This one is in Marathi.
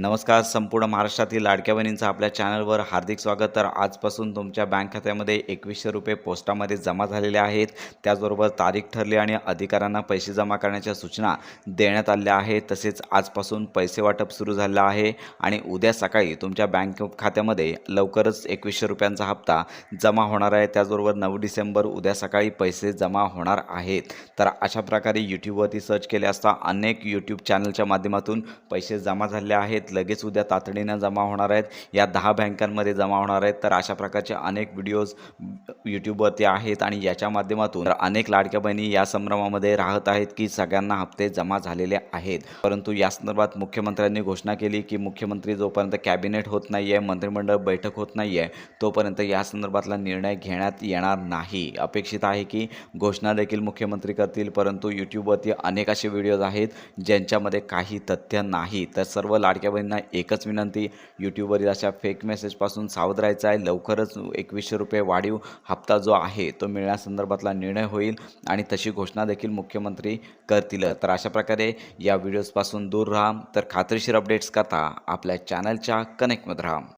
नमस्कार संपूर्ण महाराष्ट्रातील लाडक्या बहिणींचं आपल्या चॅनलवर हार्दिक स्वागत. तर आजपासून तुमच्या बँक खात्यामध्ये एकवीसशे रुपये पोस्टामध्ये जमा झालेले आहेत. त्याचबरोबर तारीख ठरली आणि अधिकाऱ्यांना पैसे जमा करण्याच्या सूचना देण्यात आल्या आहेत. तसेच आजपासून पैसे वाटप सुरू झालं आहे आणि उद्या सकाळी तुमच्या बँक खात्यामध्ये लवकरच एकवीसशे रुपयांचा हप्ता जमा होणार आहे. त्याचबरोबर नऊ डिसेंबर उद्या सकाळी पैसे जमा होणार आहेत. तर अशा प्रकारे यूट्यूबवरती सर्च केले असता अनेक यूट्यूब चॅनलच्या माध्यमातून पैसे जमा झाले आहेत. लगेच उद्या तातडीनं जमा होणार आहेत. या दहा बँकांमध्ये जमा होणार आहेत. तर अशा प्रकारचे अनेक व्हिडिओज यूट्यूबवरती आहेत आणि याच्या माध्यमातून अनेक लाडक्या बहिणी या संभ्रमामध्ये राहत आहेत की सगळ्यांना हप्ते जमा झालेले आहेत. परंतु या संदर्भात मुख्यमंत्र्यांनी घोषणा केली की मुख्यमंत्री जोपर्यंत कॅबिनेट होत नाही आहे मंत्रिमंडळ बैठक होत नाही आहे तोपर्यंत या संदर्भातला निर्णय घेण्यात येणार नाही. अपेक्षित आहे की घोषणा देखील मुख्यमंत्री करतील परंतु यूट्यूबवरती अनेक असे व्हिडिओज आहेत ज्यांच्यामध्ये काही तथ्य नाही. तर सर्व लाडक्या सर्वांना एकच विनंती यूट्यूबवरील अशा फेक मेसेजपासून सावध राहायचं आहे. लवकरच एकवीसशे रुपये वाढीव हप्ता जो आहे तो मिळण्यासंदर्भातला निर्णय होईल आणि तशी घोषणा देखील मुख्यमंत्री करतील. तर अशा प्रकारे या व्हिडिओजपासून दूर राहा. तर खात्रीशीर अपडेट्स करता आपल्या चॅनलच्या कनेक्टमध्ये राहा.